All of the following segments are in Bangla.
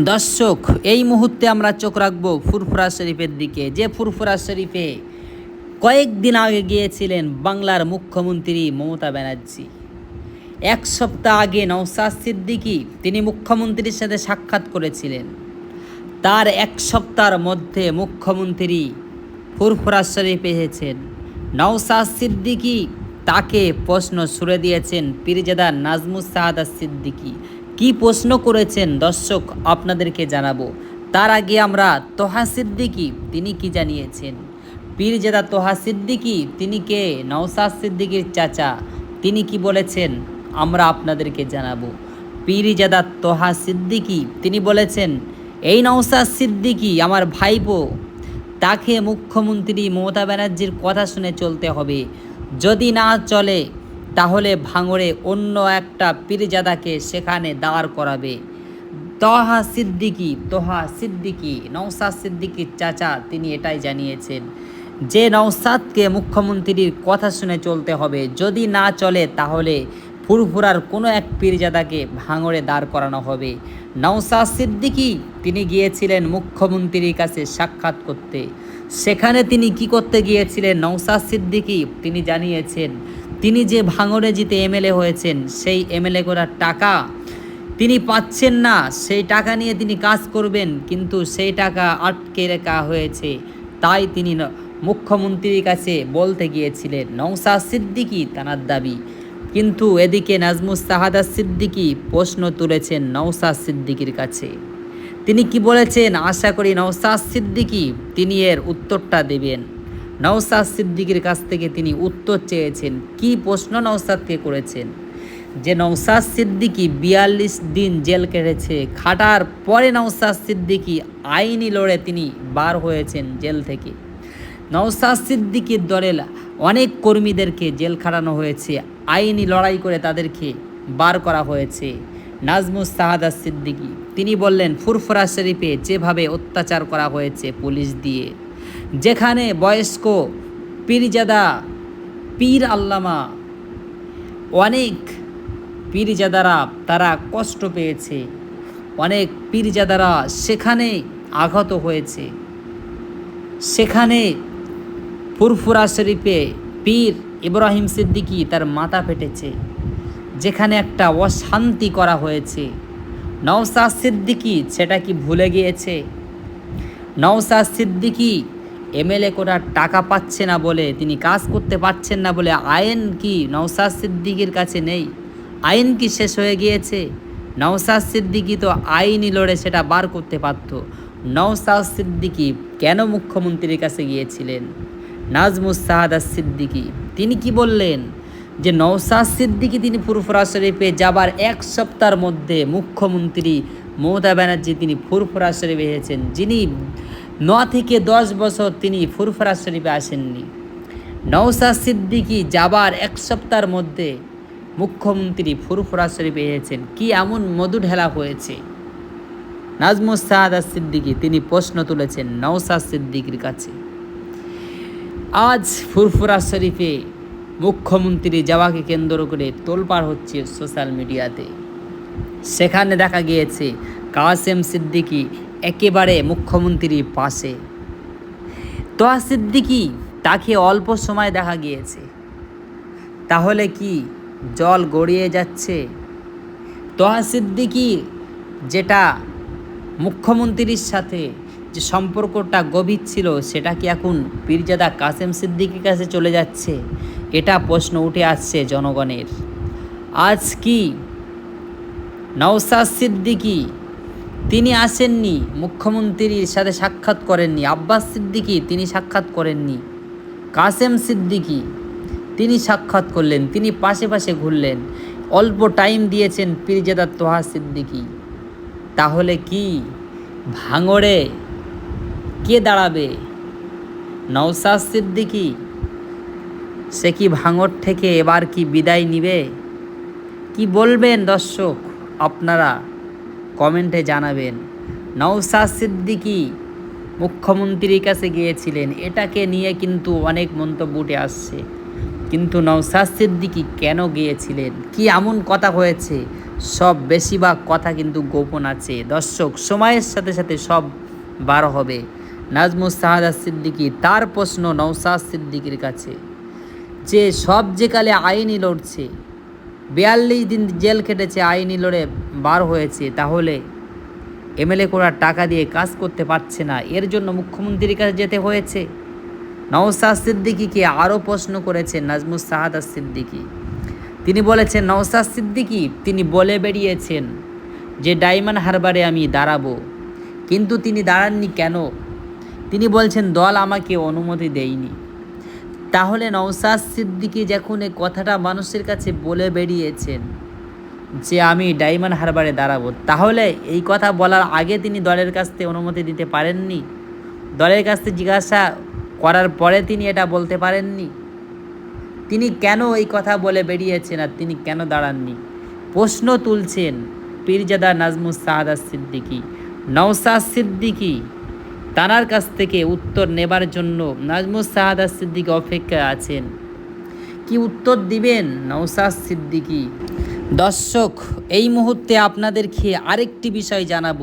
দর্শক, এই মুহূর্তে আমরা চোখ রাখব ফুরফুরা শরীফের দিকে। যে ফুরফুরা শরীফে কয়েকদিন আগে গিয়েছিলেন বাংলার মুখ্যমন্ত্রী মমতা ব্যানার্জি। এক সপ্তাহ আগে নওসাদ সিদ্দিকী তিনি মুখ্যমন্ত্রীর সাথে সাক্ষাৎ করেছিলেন। তার এক সপ্তাহের মধ্যে মুখ্যমন্ত্রী ফুরফুরা শরীফ এসেছেন। নওসাদ সিদ্দিকী তাকে প্রশ্ন ছুড়ে দিয়েছেন, পীরজাদা নাজমুস সাহাদা সিদ্দিকী। কি প্রশ্ন করেছেন দর্শক আপনাদেরকে জানাব। তার আগে আমরা তোহা সিদ্দিকী, তিনি কি জানিয়েছেন? পীরজাদা তোহা সিদ্দিকী, তিনি কে? নওসাদ সিদ্দিকির চাচা, তিনি কি বলেছেন? আমরা আপনাদেরকে জানাব। পীরজাদা তোহা সিদ্দিকী, তিনি বলেছেন, এই নওসাদ সিদ্দিকী আমার ভাইপো, তাকে মুখ্যমন্ত্রী মমতা ব্যানার্জির কথা শুনে চলতে হবে। যদি না চলে তাহলে ভাঙড়ে অন্য একটা পীরজাদাকে সেখানে দাঁড় করাবে। তহা সিদ্দিকি, তোহা সিদ্দিকি নওসাদ সিদ্দিকির চাচা তিনি এটাই জানিয়েছেন। যে নওসাদকে মুখ্যমন্ত্রীর কথা শুনে চলতে হবে, যদি না চলে তাহলে ফুরফুরার কোনো এক পীরজাদাকে ভাঙড়ে দাঁড় করানো হবে। নওসাদ সিদ্দিকি, তিনি গিয়েছিলেন মুখ্যমন্ত্রীর কাছে সাক্ষাৎ করতে। সেখানে তিনি কি করতে গিয়েছিলেন? নওসাদ সিদ্দিকি, তিনি জানিয়েছেন তিনি যে ভাঙড়ে জিতে এমএলএ হয়েছেন, সেই এমএলএ করার টাকা তিনি পাচ্ছেন না। সেই টাকা নিয়ে তিনি কাজ করবেন, কিন্তু সেই টাকা আটকে রাখা হয়েছে। তাই তিনি মুখ্যমন্ত্রীর কাছে বলতে গিয়েছিলেন নওসাদ সিদ্দিকি তানার দাবি। কিন্তু এদিকে নাজমুস সাহাদা সিদ্দিকি প্রশ্ন তুলেছেন নওসাদ সিদ্দিকির কাছে। তিনি কি বলেছেন? আশা করি নওসাদ সিদ্দিকি তিনি এর উত্তরটা দেবেন। নওসাদ সিদ্দিকির কাছ থেকে তিনি উত্তর চেয়েছেন, কি প্রশ্ন নওসাদকে করেছেন? যে নওসাদ সিদ্দিকি বিয়াল্লিশ দিন জেল কেটেছে, খাটার পরে নওসাদ সিদ্দিকি আইনি লড়ে তিনি বার হয়েছেন জেল থেকে। নওসাদ সিদ্দিকির দলের অনেক কর্মীদেরকে জেল খাটানো হয়েছে, আইনি লড়াই করে তাদেরকে বার করা হয়েছে, নাজমুস সাহাদা সিদ্দিকি। তিনি বললেন, ফুরফুরা শরীফে যেভাবে অত্যাচার করা হয়েছে পুলিশ দিয়ে। যেখানে বয়স্ক পীরজাদা, পীর আল্লামা, অনেক পীরজাদারা তারা কষ্ট পেয়েছে। অনেক পীরজাদারা সেখানে আঘাত হয়েছে। সেখানে ফুরফুরা শরীফে পীর ইব্রাহিম সিদ্দিকী তার মাথা ফেটেছে। যেখানে একটা অশান্তি করা হয়েছে। নওসাদ সিদ্দিকী, সেটা কি ভুলে গিয়েছে? নওসাদ সিদ্দিকী এমএলএ করার টাকা পাচ্ছে না বলে, তিনি কাজ করতে পারছেন না বলে আইন কি নওসাদ সিদ্দিকির কাছে নেই? আইন কি শেষ হয়ে গিয়েছে? নওসাদ সিদ্দিকি তো আইনি লড়ে সেটা বার করতে পারত। নওসাদ সিদ্দিকি কেন মুখ্যমন্ত্রীর কাছে গিয়েছিলেন? নাজমুস সাহাদা সিদ্দিকি, তিনি কি বললেন? যে নওসাদ সিদ্দিকি তিনি ফুরফুরা শরীফে যাবার এক সপ্তাহের মধ্যে মুখ্যমন্ত্রী মমতা ব্যানার্জি তিনি ফুরফুরা শরীফে এসেছেন। যিনি ন থেকে দশ বছর তিনি ফুরফুরা শরীফে আসেননি। নওসাদ সিদ্দিকি যাবার এক সপ্তাহের মধ্যে মুখ্যমন্ত্রী ফুরফুরা শরীফে এসেছেন। কি এমন মধু ঢেলা হয়েছে? নাজমুস সাহাদা সিদ্দিকি তিনি প্রশ্ন তুলেছেন নওসাদ সিদ্দিকির কাছে। আজ ফুরফুরা শরীফে মুখ্যমন্ত্রী যাওয়াকে কেন্দ্র করে তোলপাড় হচ্ছে সোশ্যাল মিডিয়াতে। সেখানে দেখা গিয়েছে কাসেম সিদ্দিকি একেবারে মুখ্যমন্ত্রীর পাশে। তোয়া সিদ্দিকি তাকে অল্প সময় দেখা গিয়েছে। তাহলে কি জল গড়িয়ে যাচ্ছে? তোহা সিদ্দিকি যেটা মুখ্যমন্ত্রীর সাথে যে সম্পর্কটা গভীর ছিল, সেটা কি এখন পীরজাদা কাসেম সিদ্দিকির কাছে চলে যাচ্ছে? এটা প্রশ্ন উঠে আসছে জনগণের। আজ কি নওসাদ সিদ্দিকি তিনি আসেননি, মুখ্যমন্ত্রীর সাথে সাক্ষাৎ করেননি, আব্বাস সিদ্দিকি তিনি সাক্ষাৎ করেননি, কাসেম সিদ্দিকি তিনি সাক্ষাৎ করলেন, তিনি পাশে পাশে ঘুরলেন, অল্প টাইম দিয়েছেন পীরজাদা তোহা সিদ্দিকি। তাহলে কি? ভাঙড়ে কে দাঁড়াবে? নওসাদ সিদ্দিকি? সে কি ভাঙড় থেকে এবার কি বিদায় নিবে? কি বলবেন দর্শক আপনারা? কমেন্টে জানাবেন নওসাদ সিদ্দিকি মুখ্যমন্ত্রীর কাছে গিয়েছিলেন, এটাকে নিয়ে কিন্তু অনেক মন্তব্য উঠে আসছে। কিন্তু নওসাদ সিদ্দিকি কেন গিয়েছিলেন? কি এমন কথা হয়েছে? সব বেশিরভাগ কথা কিন্তু গোপন আছে। দর্শক, সময়ের সাথে সাথে সব বার হবে। নাজমুস সাহাদা সিদ্দিকী, তার প্রশ্ন নৌসাদ সিদ্দিকির কাছে। যে সব যেকালে আইনি লড়ছে, বিয়াল্লিশ দিন জেল খেটেছে আইনি লড়ে বার হয়েছে, তাহলে এমএলএ করার টাকা দিয়ে কাজ করতে পারছে না। এর জন্য মুখ্যমন্ত্রীর কাছে যেতে হয়েছে। নওসাদ সিদ্দিকিকে আরও প্রশ্ন করেছেন নাজমুস সাহাদা সিদ্দিকী। তিনি বলেছেন নওসাদ সিদ্দিকী, তিনি বলে বেরিয়েছেন যে ডায়মন্ড হারবারে আমি দাঁড়াবো। কিন্তু তিনি দাঁড়াননি কেন? তিনি বলছেন, দল আমাকে অনুমতি দেয়নি। তাহলে নওসাদ সিদ্দিকী যখন কথাটা মানুষের কাছে বলে বেরিয়েছেন যে আমি ডায়মন্ড হারবারে দাঁড়াবো। তাহলে এই কথা বলার আগে তিনি দলের কাছ থেকে অনুমতি দিতে পারেননি। দলের কাছ থেকে জিজ্ঞাসা করার পরে তিনি এটা বলতে পারেননি। তিনি কেন এই কথা বলে বেরিয়েছেন আর তিনি কেন দাঁড়াননি? প্রশ্ন তুলছেন পীরজাদা নাজমুস সাহাদা সিদ্দিকী। নওসাদ সিদ্দিকী তানার কাছ থেকে উত্তর নেবার জন্য নাজমুস সাহাদা সিদ্দিকী অপেক্ষায় আছেন। কি উত্তর দিবেন নওসাদ সিদ্দিকী? দর্শক, এই মুহূর্তে আপনাদেরকে আরেকটি বিষয় জানাব।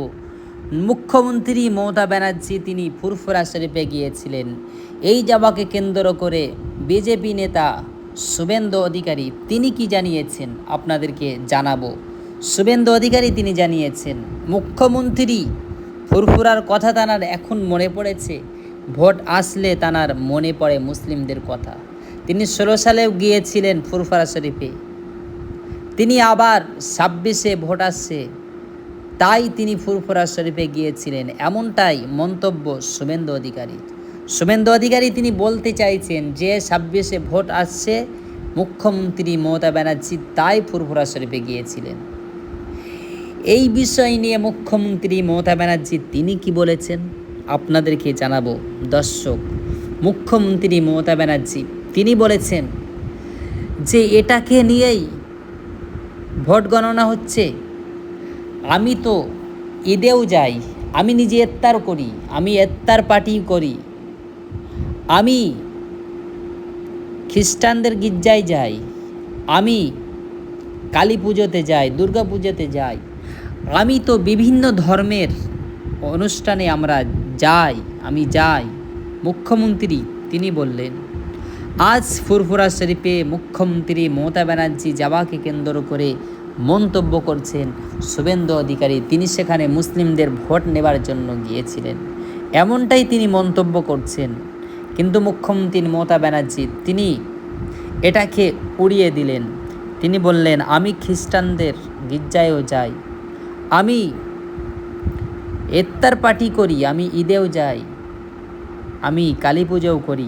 মুখ্যমন্ত্রী মমতা ব্যানার্জি তিনি ফুরফুরা শরীফে গিয়েছিলেন। এই যাওয়াকে কেন্দ্র করে বিজেপি নেতা শুভেন্দু অধিকারী তিনি কি জানিয়েছেন আপনাদেরকে জানাব। শুভেন্দু অধিকারী তিনি জানিয়েছেন, মুখ্যমন্ত্রী ফুরফুরার কথা তানার এখন মনে পড়েছে, ভোট আসলে তানার মনে পড়ে মুসলিমদের কথা। তিনি ষোলো সালেও গিয়েছিলেন ফুরফুরা শরীফে। তিনি আবার ছাব্বিশে ভোট আসছে। তাই তিনি ফুরফুরা শরীফে গিয়েছিলেন। এমনটাই মন্তব্য শুভেন্দু অধিকারী শুভেন্দু অধিকারী তিনি বলতে চাইছেন যে, ছাব্বিশে ভোট আসছে, মুখ্যমন্ত্রী মমতা ব্যানার্জি তাই ফুরফুরা শরীফে গিয়েছিলেন। এই বিষয় নিয়ে মুখ্যমন্ত্রী মমতা ব্যানার্জি তিনি কি বলেছেন? আপনাদেরকে জানাব দর্শক। মুখ্যমন্ত্রী মমতা ব্যানার্জি তিনি বলেছেন যে, এটাকে নিয়েই ভোট গণনা হচ্ছে। আমি তো ঈদেও যাই, আমি নিজে এত্তার করি, আমি এত্তার পার্টি করি। আমি খ্রিস্টানদের গির্জায় যাই, আমি কালী পুজোতে যাই, দুর্গা পুজোতে যাই। আমি তো বিভিন্ন ধর্মের অনুষ্ঠানে আমরা যাই, আমি যাই। মুখ্যমন্ত্রী তিনি বললেন আজ ফুরফুরা শরীফে মুখ্যমন্ত্রী মমতা ব্যানার্জি যাওয়াকে কেন্দ্র করে মন্তব্য করছেন শুভেন্দু অধিকারী। তিনি সেখানে মুসলিমদের ভোট নেবার জন্য গিয়েছিলেন। এমনটাই তিনি মন্তব্য করছেন। কিন্তু মুখ্যমন্ত্রী মমতা ব্যানার্জি, তিনি এটাকে উড়িয়ে দিলেন। তিনি বললেন, আমি খ্রিস্টানদের গির্জায়ও যাই। আমি এত্তার পার্টি করি, আমি ঈদেও যাই। আমি কালী পুজোও করি।